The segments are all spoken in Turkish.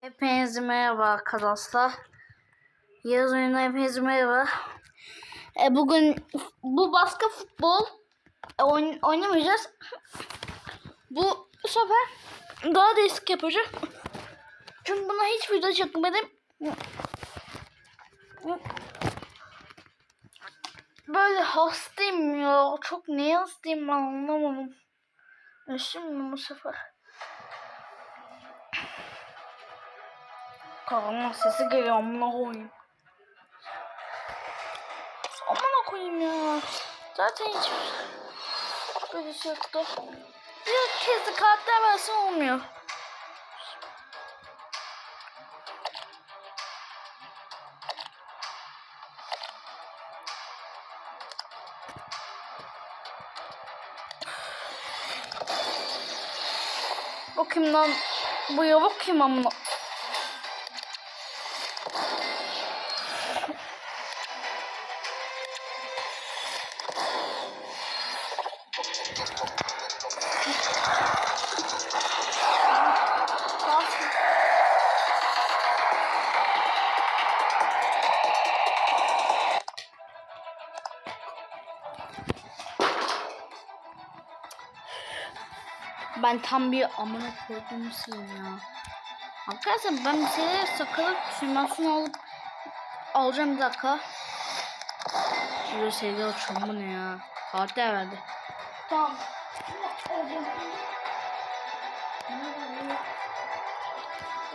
Hepinize merhaba arkadaşlar. Yaz oyununa hepinize merhaba. E, bugün bu baskı futbol e, oyn- oynamayacağız. Bu, bu sefer daha değişik yapacağım. Çünkü buna hiç video çekmedim. Böyle hastayım ya. Çok ne hastayım ben anlamadım. E, Şimdi bu sefer. Karanlık sesi geliyor amına koyayım. Amına koyayım ya. Zaten hiç böyle şey yoktu. Bir kez de karakter versin olmuyor. Bakayım lan. Bu yavuk kim amına? Ben tam bir amına koyduğum şeyim ya. Arkadaşlar ben bir şeyler sakalı simülasyon alıp alacağım bir dakika. Şurada şeyler açıyorum bu ne ya. Karakter verdi. Tamam.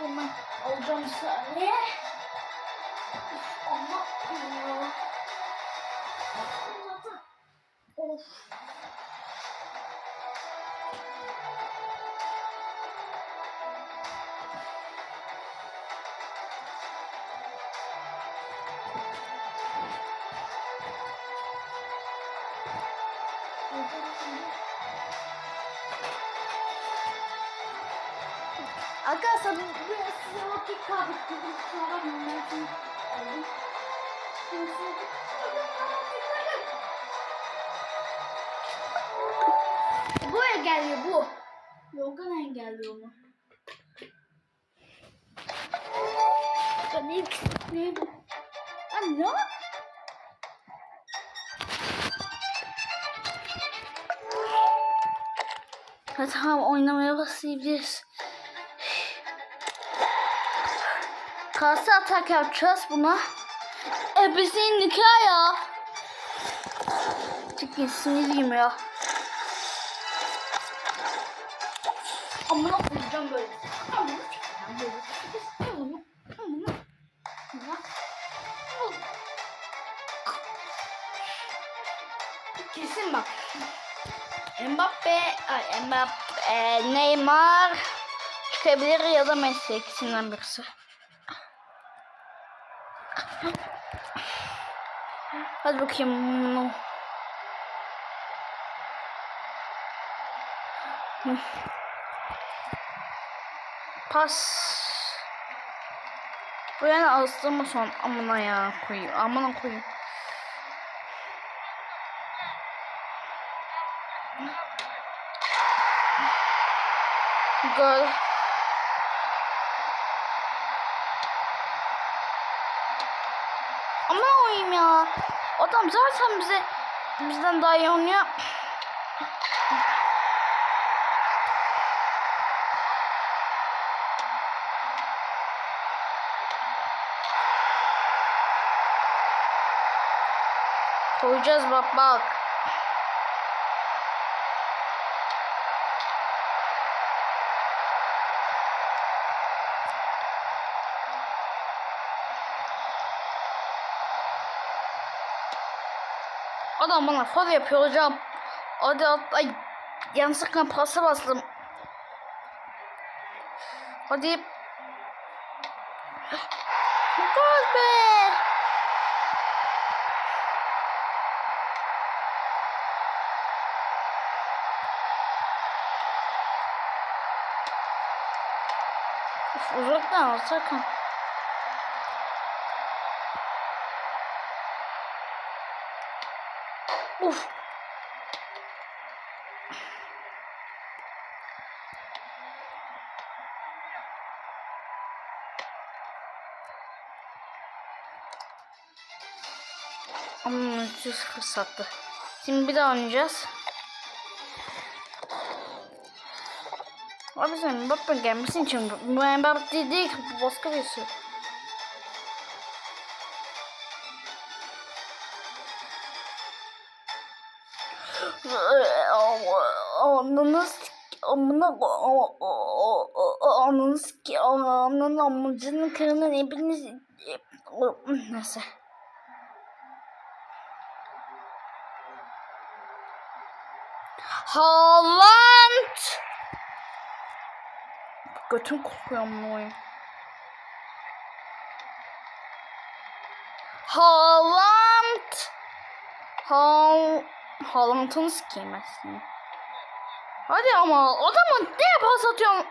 Hemen alacağım saniye. Ama. Of. Arkadaşlar biraz size vakit kaybettim. Kusura bakmayın ben. Bu engelliyor bu. Logan engelliyor mu? Ben ilk neydi? Lan ne? Ha, tamam oynamaya başlayabiliriz. Kase atak yapacağız buna. E bizim nikah ya. Çünkü sinirliyim ya. Amına koyacağım böyle. Amına koyacağım böyle. Kesin bak. Mbappe, ay Mbappe, Neymar çıkabilir ya da Messi ikisinden birisi. Hadi bakayım. Pas. Bu yani astırma son amına ya koyayım. Amına koyayım. Gol. Ama oyayım ya. Adam zaten bize bizden daha iyi oynuyor. Koyacağız bak bak. Adam bana fal yapıyor hocam. Hadi at, ay yanlışlıkla pasa bastım. Hadi. Gol be. Uzaktan sakın. Of. Ama önce sıfır. Şimdi bir daha oynayacağız. Abi sen Mbappe gelmesin için Mbappe değil başka birisi. Şey. Ananız amına ki ananın amacının kırının hepiniz neyse. Haaland. Götüm kokuyor amına koyayım. Haaland. Hal Haaland'ını sikeyim. Hadi ama adama ne pas atıyorum.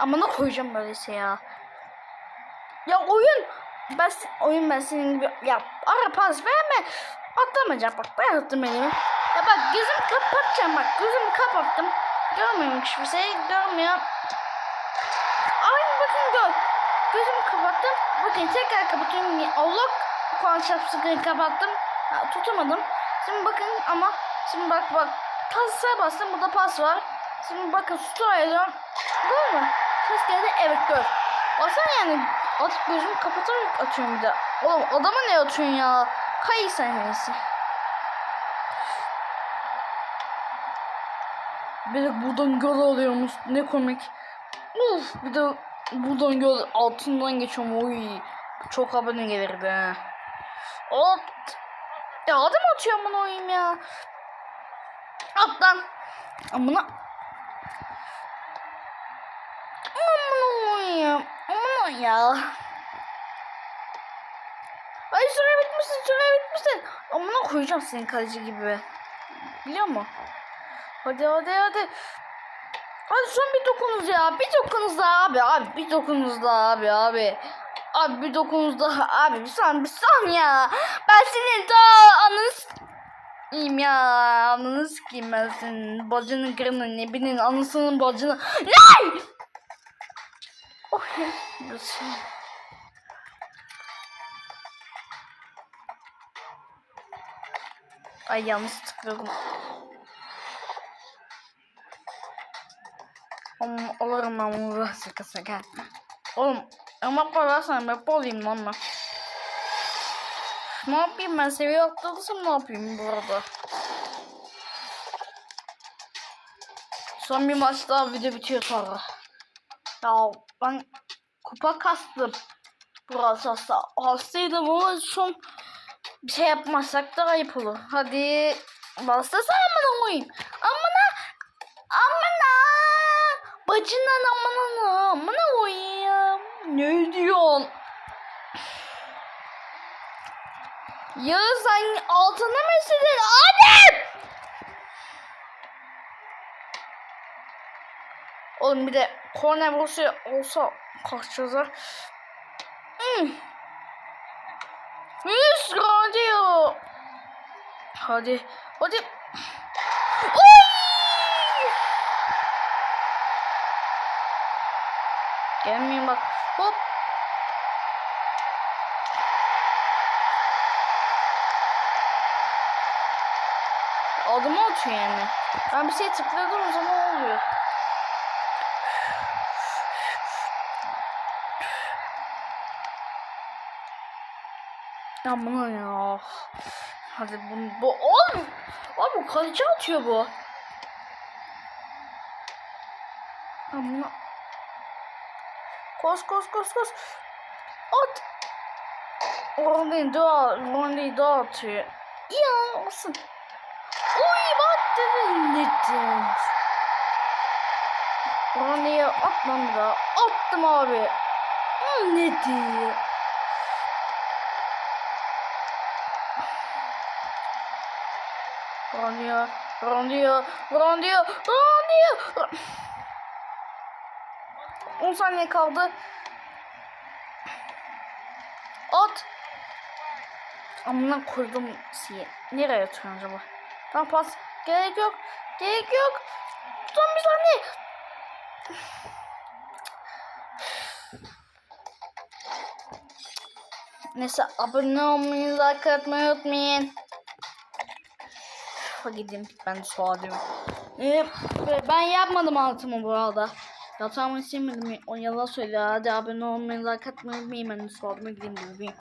Amına koyacağım böylese ya. Ya oyun ben oyun ben senin gibi ya ara pas verme atlamayacak bak ben attım elimi. Ya bak gözümü kapatacağım bak gözümü kapattım. Görmüyorum hiçbir şey görmüyor. Ay bakın gör. Gözümü kapattım. Bakın tekrar kapatıyorum. Allah şapsıkını kapattım. Ha, tutamadım. Şimdi bakın ama şimdi bak bak pasa bastım. Burada pas var. Şimdi bakın story ediyorum. Gördün mü? Ses geldi. Evet gör. Baksana yani artık gözümü kapatarak atıyorum bir de. Oğlum adama ne atıyorsun ya? Kayı sen neyse. Bir de buradan göl alıyormuş. Ne komik. Uf, bir de buradan göl altından geçiyorum. Oy. Çok abone ha. At. Ya adam atıyor bunu oyun ya. At lan. Amına. Amına oyun. Amına ya. Ay süre bitmişsin süre bitmişsin. Amına koyacağım senin kaleci gibi. Biliyor musun? Hadi hadi hadi. Hadi son bir dokunuz ya. Bir dokunuz daha abi. Abi bir dokunuz daha abi abi. Abi bir dokunuz daha abi. Bir son bir son ya. Ben senin daha ananı s**eyim ya. Ananı s**eyim ben senin. Bacının kırını ne bileyim anasının bacını. Ne? Oh ya. Ay yanlış tıkladım. Ama alırım ben bunu sıkı. Oğlum ama parasını ben olayım lan. Ne yapayım ben seviye atladıysam ne yapayım bu arada. Son bir maç daha video bitiyor sonra. Ya ben kupa kastım. Burası hasta. Hastaydım ama son bir şey yapmazsak da ayıp olur. Hadi bastasana amına koyayım. Amına amına bacından amına amına koyayım. Ne diyorsun? Ya sen altına mı istedin? Hadi! Oğlum bir de korner vursa olsa kaçacağız ha. Hmm. Yüz radyo. Hadi. Hadi. Oy! Gelmeyin bak. Hop. Adımı atıyor yani. Ben bir şey tıkladım o zaman oluyor. Aman ya. Hadi bunu bu oğlum. Abi kaleci atıyor bu. Aman. Koş koş koş koş. At. Ronaldo'yu daha Ronaldo'yu daha atıyor. Ya olsun. Uy bak dedin dedim. Ronaldo'yu at lan bir daha. Attım abi. Ne diyor? Ronaldo, Ronaldo, Ronaldo, Ronaldo. 10 saniye kaldı. At. Amına koydum siye. Nereye atıyorsun acaba? Tamam pas. Gerek yok. Gerek yok. Son bir saniye. Neyse abone olmayı, like atmayı unutmayın. Üf, Gideyim ben de alayım. Ee, ben yapmadım altımı bu arada. Yatağımı istemedim. O yalan söylüyor. Hadi abone olmayı, like atmayı unutmayın. Ben de almaya gideyim.